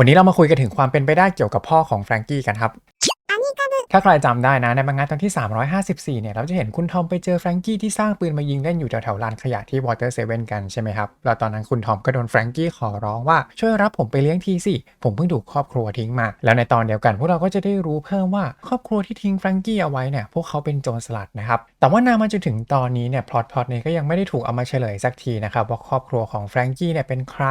วันนี้เรามาคุยกันถึงความเป็นไปได้เกี่ยวกับพ่อของแฟรงกี้กันครับ ถ้าใครจำได้นะในบางงานตอนที่ 354 เนี่ยเราจะเห็นคุณทอมไปเจอแฟรงกี้ที่สร้างปืนมายิงเล่นอยู่แถวๆลานขยะที่วอเตอร์เซเว่นกันใช่ไหมครับแล้วตอนนั้นคุณทอมก็โดนแฟรงกี้ขอร้องว่าช่วยรับผมไปเลี้ยงทีสิ ผมเพิ่งถูกครอบครัวทิ้งมา แล้วในตอนเดียวกัน พวกเราก็จะได้รู้เพิ่มว่าครอบครัวที่ทิ้งแฟรงกี้เอาไว้เนี่ยพวกเขาเป็นโจรสลัดนะครับแต่ว่านานมาจนถึงตอนนี้เนี่ยพล็อตพล็อตนี้ก็ยังไม่ได้ถูกเอามาเฉลยสักทีนะครับว่าครอบครัวของแฟรงกี้เนี่ยเป็นใคร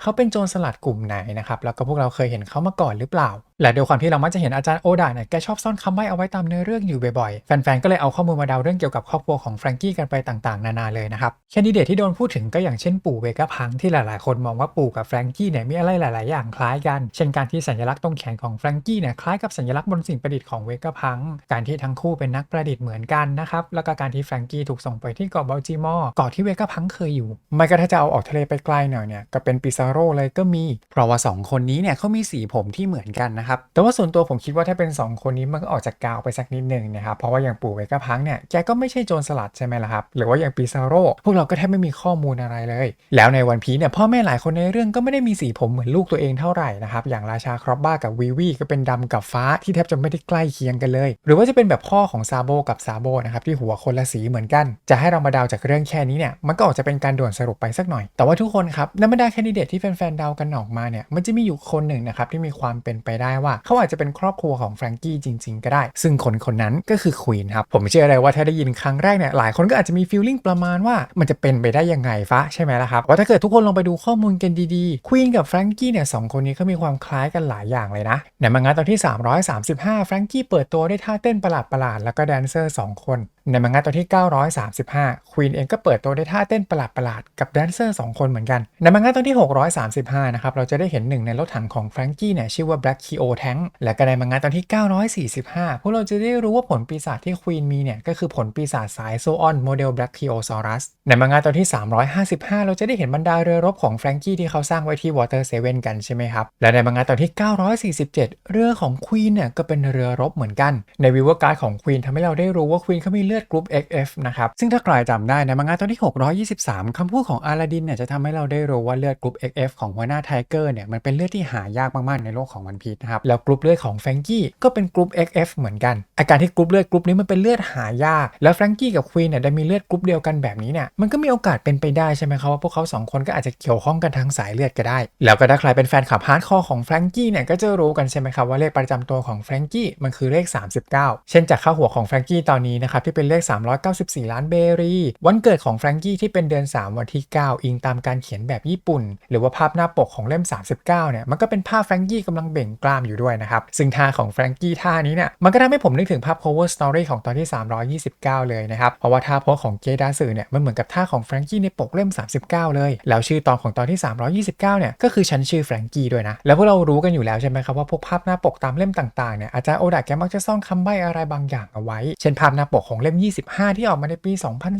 เขาเป็นโจรสลัดกลุ่มไหนนะครับแล้วก็พวกเราเคยเห็นเขามาก่อนหรือเปล่า และด้วยความที่เรามักจะเห็นอาจารย์โอดาเนี่ยแกชอบซ่อนคำใบ้เอาไว้ตามเนื้อเรื่องอยู่บ่อยๆ แฟนๆ ก็เลยเอาข้อมูลมาเดาเรื่องเกี่ยวกับครอบครัวของแฟรงกี้กันไปต่างๆ นานาเลยนะครับแคนดิเดตที่โดนพูดถึงก็อย่างเช่นปู่เวก้าพังที่หลายๆ คนมองว่าปู่กับแฟรงกี้เนี่ยมีอะไรหลาย ๆ อย่างคล้ายกัน เช่นการที่สัญลักษณ์ตรงแขนของแฟรงกี้เนี่ยคล้ายกับสัญลักษณ์บนสิ่งประดิษฐ์ของเวก้าพังการที่ทั้งคู่เป็นนักประดิษฐ์เหมือนกันนะครับแล้วก็การที่แฟรงกี้ถูกส่งไปที่เกาะบัลจิมอร์เกาะที่เวก้าพังเคยอยู่ไม่ก็ถ้าจะเอาออกทะเลไปไกลหน่อยเนี่ยก็เป็นปิซาโร่เลยก็มี เพราะว่าสองคนนี้เนี่ยเขามีสีผมที่เหมือนกันนะครับแต่ว่าส่วนตัวผมคิดว่าถ้าเป็น 2 คนนี้มันก็ออกจากกาวไปสักนิดหนึ่งนะครับ เพราะว่าอย่างปู่เวก้าพังเนี่ยแกก็ไม่ใช่โจรสลัดใช่ไหมล่ะครับ หรือว่าอย่างปิซาโร่พวกเราก็แทบไม่มีข้อมูลอะไรเลย แล้วในวันพีเนี่ยพ่อแม่หลายคนในเรื่องก็ไม่ได้มีสีผมเหมือนลูกตัวเองเท่าไหร่นะครับ อย่างราชาครอบบ้ากับวีวีก็เป็นดำกับฟ้าที่แทบจะไม่ได้ใกล้เคียงกันเลย หรือว่าจะเป็นแบบพ่อของซาโบกับซาโบนะครับที่หัวคนละสีเหมือนกัน จะให้เรามาเดาจากเรื่องแค่นี้เนี่ยมันก็ออกจะเป็นการด่วนสรุปไปสักหน่อย แต่ว่าทุกคนครับในบรรดาแคนดิเดตที่แฟนๆเดากันออกมาเนี่ยมันจะมีอยู่คนหนึ่งนะครับที่มีความเป็นไปได้ว่าเขาอาจจะเป็นครอบครัวของแฟรงกี้จริง ๆ ก็ได้ ซึ่งคนคนนั้นก็คือควีนครับ ผมเชื่อเลยว่าถ้าได้ยินครั้งแรกเนี่ยหลายคนก็อาจจะมีฟีลลิ่งประมาณว่ามันจะเป็นไปได้ยังไงฟะใช่ไหมล่ะครับว่าถ้าเกิดทุกคนลองไปดูข้อมูลกันดีๆควีนกับแฟรงกี้เนี่ยสองคนนี้เขามีความคล้ายกันหลายอย่างเลยนะในมังงะตอนที่ 335แฟรงกี้เปิดตัวด้วยท่าเต้นประหลาดๆแล้วก็แดนเซอร์สองคน ในมังงะตอนที่ 935 ควีนเองก็เปิดตัวด้วยท่าเต้นประหลาดๆ กับแดนเซอร์สองคนเหมือนกัน ในมังงะตอนที่ 635 นะครับ เราจะได้เห็นหนึ่งในรถถังของแฟรงกี้เนี่ยชื่อว่า Black Keo Tank และก็ในมังงะตอนที่ 945 พวกเราจะได้รู้ว่าผลปีศาจที่ควีนมีเนี่ยก็คือผลปีศาจสายโซออนโมเดล Black Keosaurus ในมังงะตอนที่ 355 เราจะได้เห็นบรรดาเรือรบของแฟรงกี้ที่เขาสร้างไว้ที่ Water Seven กันใช่ไหมครับ และในมังงะตอนที่ 947 เรือของควีนเนี่ยก็เป็นเรือรบเหมือนกัน ในวิวการ์ดของควีนทำให้เราได้รู้ว่าควีนเขามีเลือดลือกรุ๊ป XF นะครับ ซึ่งถ้าใครจำได้ในมังงะตอนที่ 623 คำพูดของอาลาดินเนี่ยจะทำให้เราได้รู้ว่าเลือดกรุ๊ป XF ของหัวหน้าไทเกอร์เนี่ยมันเป็นเลือดที่หายากมากๆในโลกของวันพีชนะครับ แล้วกรุ๊ปเลือดของแฟรงกี้ก็เป็นกรุ๊ป XF เหมือนกัน อาการที่กรุ๊ปเลือดกรุ๊ปนี้มันเป็นเลือดหายาก แล้วแฟรงกี้กับควีนเนี่ยได้มีเลือดกรุ๊ปเดียวกันแบบนี้เนี่ย มันก็มีโอกาสเป็นไปได้ใช่ไหมครับว่าพวกเขาสองคนก็อาจจะเกี่ยวข้องกันทางสายเลือดก็ได้ แล้วก็ถ้าใครเป็นแฟนคลับฮาร์ดคอร์ของแฟรงกี้เนี่ยก็จะรู้กันใช่ไหมครับว่าเลขประจำตัวของแฟรงกี้มันคือเลข 39 เช่นจากค่าหัวของแฟรงกี้ตอนนี้นะครับที่เป็นเลข 394 ล้านเบรี วันเกิดของแฟรงกี้ที่เป็นเดือน 3 วันที่ 9 อิงตามการเขียนแบบญี่ปุ่น หรือว่าภาพหน้าปกของเล่ม 39 เนี่ยมันก็เป็นภาพแฟรงกี้กำลังเบ่งกล้ามอยู่ด้วยนะครับ ซึ่งท่าของแฟรงกี้ท่านี้เนี่ยมันก็ทำให้ผมนึกถึงภาพ cover story ของตอนที่ 329 เลยนะครับ เพราะว่าท่าโพสของเกดาสึเนี่ยมันเหมือนกับท่าของแฟรงกี้ในปกเล่ม 39 เลย แล้วชื่อตอนของตอนที่ 329 เนี่ยก็คือฉันชื่อแฟรงกี้ด้วยนะ แล้วพวกเรารู้กันอยู่แล้วใช่ไหมครับว่าพวกภาพหน้าปกตามเล่มต่างๆเนี่ยอาจารย์โอดะแกมักจะซ่อนคำใบ้อะไรบางอย่างเอาไว้ เช่นภาพหน้าปกของเล่มล่ม 25 ที่ออกมาในปี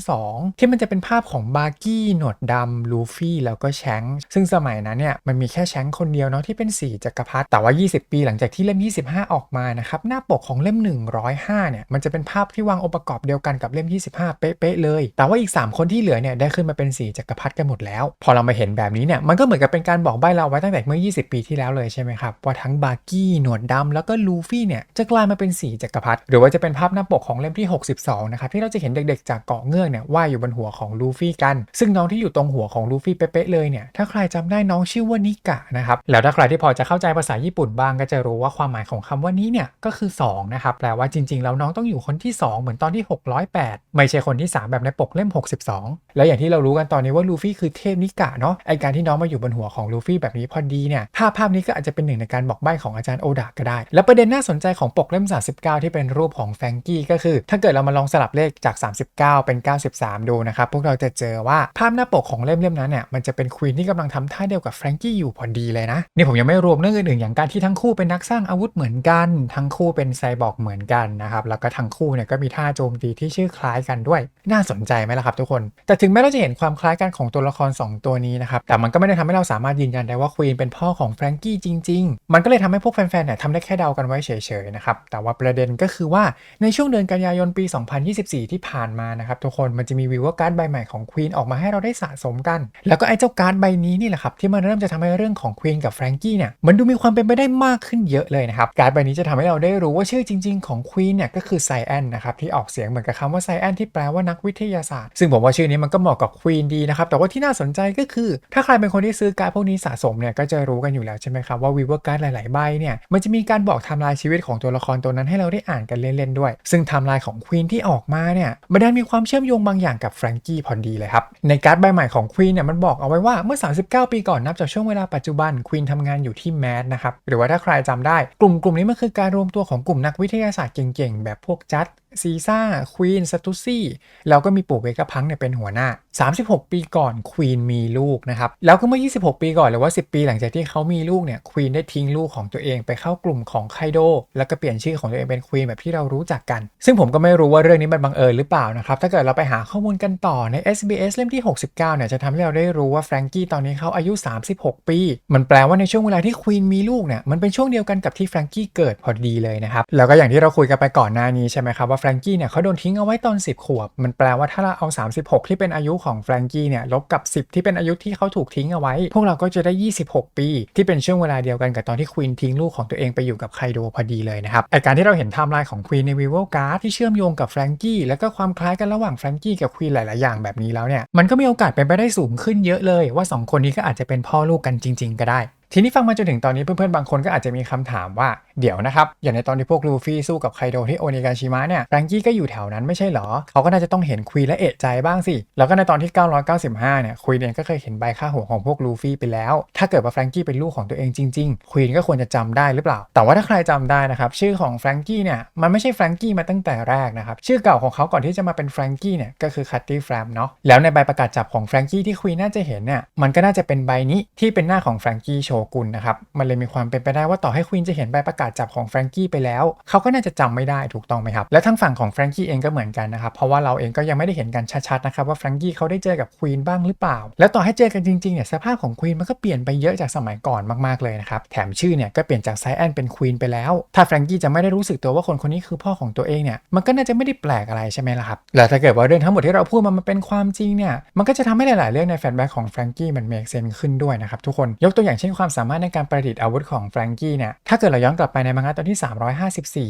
2002 ที่มันจะเป็นภาพของบาร์กี้หนวดดำลูฟี่แล้วก็แชงซึ่งสมัยนั้นเนี่ยมันมีแค่แชงคนเดียวเนาะที่เป็นสีจักรพรรดิแต่ว่า 20 ปีหลังจากที่เล่ม 25 ออกมานะครับหน้าปกของเล่ม 105 เนี่ยมันจะเป็นภาพที่วางองค์ประกอบเดียวกันกับเล่ม 25 เป๊ะๆเลย แต่ว่าอีก 3 คนที่เหลือเนี่ยได้ขึ้นมาเป็นสีจักรพรรดิกันหมดแล้ว พอเรามาเห็นแบบนี้เนี่ยมันก็เหมือนกับเป็นการบอกใบ้เราไว้ตั้งแต่เมื่อ 20 ปีที่แล้วเลยใช่ไหมครับว่าทั้งบาร์กี้หนวดดำแล้วก็ลูฟี่เนี่ยจะกลายมาเป็นสีจักรพรรดิหรือว่าจะเป็นภาพหน้าปกของเล่มที่ 62นะครับที่เราจะเห็นเด็กๆ จากเกาะเงือกเนี่ยว่ายอยู่บนหัวของลูฟี่กัน ซึ่งน้องที่อยู่ตรงหัวของลูฟี่เป๊ะๆเลยเนี่ยถ้าใครจำได้น้องชื่อว่านิกะนะครับแล้วถ้าใครที่พอจะเข้าใจภาษาญี่ปุ่นบ้างก็จะรู้ว่าความหมายของคำว่านี้เนี่ยก็คือ2นะครับแปลว่าจริงๆ แล้วน้องต้องอยู่คนที่ 2 เหมือนตอนที่ 608 ไม่ใช่คนที่ 3 แบบในปกเล่ม 62 แล้วอย่างที่เรารู้กันตอนนี้ว่าลูฟี่คือเทพนิกะเนาะไอการที่น้องมาอยู่บนหัวของลูฟี่แบบนี้พอดีเนี่ยภาพภาพนี้ก็อาจจะเป็นหนึ่งในการบอกใบ้ของอาจารย์โอดะก็ได้ แล้วประเด็นน่าสนใจของปกเล่ม 39 ที่เป็นรูปของแฟงกี้ก็คือ ถ้าเกิดเรามาลองสลับเลขจาก 39 เป็น 93 ดูนะครับ พวกเราจะเจอว่าภาพหน้าปกของเล่มเล่มนั้นเนี่ยมันจะเป็นควีนที่กำลังทำท่าเดียวกับแฟรงกี้อยู่พอดีเลยนะ นี่ผมยังไม่รวมเรื่องอื่นๆอย่างการที่ทั้งคู่เป็นนักสร้างอาวุธเหมือนกัน ทั้งคู่เป็นไซบอร์กเหมือนกันนะครับแล้วก็ทั้งคู่เนี่ยก็มีท่าโจมตีที่ชื่อคล้ายกันด้วย น่าสนใจไหมล่ะครับทุกคน แต่ถึงแม้เราจะเห็นความคล้ายกันของตัวละคร 2 ตัวนี้นะครับแต่มันก็ไม่ได้ทำให้เราสามารถยืนยันได้ว่าควีนเป็นพ่อของแฟรงกี้จริง ๆ มันก็เลยทำให้พวกแฟนๆเนี่ยทำได้แค่เดากันไว้เฉยๆนะครับแต่ว่าประเด็นก็คือว่าในช่วงเดือนกันยายนปี2024 ที่ผ่านมานะครับทุกคนมันจะมีวิวว่าการ์ดใบใหม่ของควีนออกมาให้เราได้สะสมกัน แล้วก็ไอ้เจ้าการ์ดใบนี้นี่แหละครับที่มันเริ่มจะทำให้เรื่องของควีนกับแฟรงกี้เนี่ยมันดูมีความเป็นไปได้มากขึ้นเยอะเลยนะครับการ์ดใบนี้จะทำให้เราได้รู้ว่าชื่อจริง ๆ ของควีนเนี่ยก็คือไซแอนนะครับที่ออกเสียงเหมือนกับคำว่าไซแอนที่แปลว่านักวิทยาศาสตร์ ซึ่งผมว่าชื่อนี้มันก็เหมาะกับควีนดีนะครับแต่ว่าที่น่าสนใจก็คือ ถ้าใครเป็นคนที่ซื้อการ์ดพวกนี้สะสมเนี่ยก็จะรู้กันอยู่แล้วใช่ไหมครับว่าวิวการ์ดหลาย ๆ ใบเนี่ยมันจะมีการบอกไทม์ไลน์ชีวิตของตัวละครตัวนั้นให้เราได้อ่านกันเล่น ๆ ด้วย ซึ่งไทม์ไลน์ของควีนที่ออกมาเนี่ยมันดันมีความเชื่อมโยงบางอย่างกับแฟรงกี้พอดีเลยครับ ในการ์ดใบใหม่ของควีนเนี่ยมันบอกเอาไว้ว่าเมื่อ 39 ปีก่อนนับจากช่วงเวลาปัจจุบันควีนทำงานอยู่ที่แมสนะครับหรือว่าถ้าใครจำได้กลุ่มกลุ่มนี้มันคือการรวมตัวของกลุ่มนักวิทยาศาสตร์เก่งๆ แบบพวกจัด ซีซ่าควีนสตูซี่แล้วก็มีปู่เวกพังเนี่ยเป็นหัวหน้า 36 ปีก่อนควีนมีลูกนะครับ แล้วก็เมื่อ 26 ปีก่อนหรือว่า 10 ปีหลังจากที่เขามีลูกเนี่ยควีนได้ทิ้งลูกของตัวเองไปเข้ากลุ่มของไคโดแล้วก็เปลี่ยนชื่อของตัวเองเป็นควีนแบบที่เรารู้จักกัน ซึ่งผมก็ไม่รู้ว่าเรื่องนี้มันบังเอิญหรือเปล่านะครับ ถ้าเกิดเราไปหาข้อมูลกันต่อใน SBS เล่มที่ 69เนี่ยจะทำให้เราได้รู้ว่าแฟรงกี้ตอนนี้เขาอายุ 36 ปี มันแปลว่าในช่วงเวลาที่ควีนมีลูกเนี่ยมันเป็นช่วงเดียวกันกับที่แฟรงกี้เกิดพอดีเลยนะครับแล้วก็อย่างที่เราคุยกันไปก่อนหน้านี้ใช่ไหมครับว่าแฟรงกี้เนี่ยเขาโดนทิ้งเอาไว้ตอน 10 ขวบ มันแปลว่าถ้าเราเอา 36 ที่เป็นอายุของแฟรงกี้เนี่ยลบกับ 10 ที่เป็นอายุที่เขาถูกทิ้งเอาไว้ พวกเราก็จะได้ 26 ปี ที่เป็นช่วงเวลาเดียวกันกับตอนที่ควีนทิ้งลูกของตัวเองไปอยู่กับไคโดพอดีเลยนะครับไอการที่เราเห็นไทม์ไลน์ของควีนในวิวเวลการ์ดที่เชื่อมโยงกับแฟรงกี้แล้วก็ความคล้ายกันระหว่างแฟรงกี้กับควีนหลาย ๆ อย่างแบบนี้แล้วเนี่ยมันก็มีโอกาสเป็นไปได้สูงขึ้นเยอะเลยว่าสองคนนี้ก็อาจจะเป็นพ่อลูกกันจริง ๆ ก็ได้ ทีนี้ฟังมาจนถึงตอนนี้เพื่อนๆบางคนก็อาจจะมีคำถามว่าเดี๋ยวนะครับ อย่างในตอนที่พวกลูฟี่สู้กับไคโดที่โอนิกาชิมะเนี่ยแฟรงกี้ก็อยู่แถวนั้นไม่ใช่เหรอ เขาก็น่าจะต้องเห็นควีนและเอะใจบ้างสิ แล้วก็ในตอนที่ 995 เนี่ยควีนเองก็เคยเห็นใบค่าหัวของพวกลูฟี่ไปแล้ว ถ้าเกิดว่าแฟรงกี้เป็นลูกของตัวเองจริงๆควีนก็ควรจะจำได้หรือเปล่า แต่ว่าถ้าใครจำได้นะครับชื่อของแฟรงกี้เนี่ยมันไม่ใช่แฟรงกี้มาตั้งแต่แรกนะครับชื่อเก่าของเขาก่อนที่จะมาเป็นแฟรงกี้เนี่ยก็คือคัตตี้แฟรมเนาะแล้วในใบประกาศจับของแฟรงกี้ที่ควีนน่าจะเห็นเนี่ยมันก็น่าจะเป็นใบนี้ที่เป็นหน้าของแฟรงกี้โชกุนนะครับ มันเลยมีความเป็นไปได้ว่าต่อให้ควีนจะเห็นใบประกาศจับของแฟรงกี้ไปแล้ว เขาก็น่าจะจำไม่ได้ถูกต้องไหมครับ และทางฝั่งของแฟรงกี้เองก็เหมือนกันนะครับ เพราะว่าเราเองก็ยังไม่ได้เห็นกันชัดๆนะครับว่าแฟรงกี้เขาได้เจอกับควีนบ้างหรือเปล่า แล้วต่อให้เจอกันจริงๆเนี่ยสภาพของควีนมันก็เปลี่ยนไปเยอะจากสมัยก่อนมากๆเลยนะครับแถมชื่อเนี่ยก็เปลี่ยนจากไซแอนเป็นควีนไปแล้ว ถ้าแฟรงกี้จะไม่ได้รู้สึกตัวว่าคนคนนี้คือพ่อของตัวเองเนี่ยมันก็น่าจะไม่ได้แปลกอะไรใช่ไหมล่ะครับแล้วถ้าเกิดว่าเรื่องทั้งหมดที่เราพูดมามันเป็นความจริงเนี่ยมันก็จะทำให้หลายๆเรื่องในแฟนแบ็กของแฟรงกี้มันเมกเซนขึ้นด้วยนะครับทุกคนยกตัวอย่างเช่นความสามารถในการประดิษฐ์อาวุธของแฟรงกี้เนี่ยถ้าเกิดเราย้อนกลับไปในมังงะตอนที่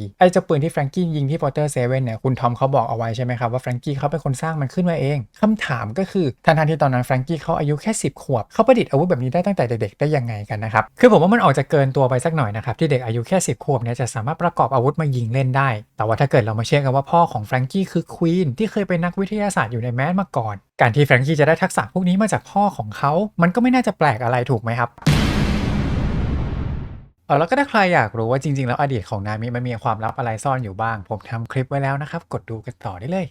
354 ไอ้เจ้าปืนที่แฟรงกี้ยิงที่พอเตอร์เซเว่นเนี่ยคุณทอมเขาบอกเอาไว้ใช่ไหมครับว่าแฟรงกี้เขาเป็นคนสร้างมันขึ้นมาเองคำถามก็คือทันทันที่ตอนนั้นแฟรงกี้เขาอายุแค่ 10 ขวบเขาประดิษฐ์อาวุธแบบนี้ได้ตั้งแต่เด็กๆได้ยังไงกันนะครับคือผมว่ามันออกจะเกินตัวไปสักหน่อยนะครับที่เด็กอายุแค่ 10 ขวบเนี่ยจะสามารถประกอบอาวุธมายิงเล่นได้ แต่ว่าถ้าเกิดเรามาเชื่อกันว่าพ่อของแฟรงกี้คือควีนที่เคยเป็นนักวิทยาศาสตร์อยู่ในแมสมาก่อน การที่แฟรงกี้จะได้ทักษะพวกนี้มาจากพ่อของเขา มันก็ไม่น่าจะแปลกอะไรถูกไหมครับ เออแล้วก็ถ้าใครอยากรู้ว่าจริง ๆ แล้วอดีตของนามิมันมีความลับอะไรซ่อนอยู่บ้าง ผมทำคลิปไว้แล้วนะครับ กดดูกันต่อได้เลย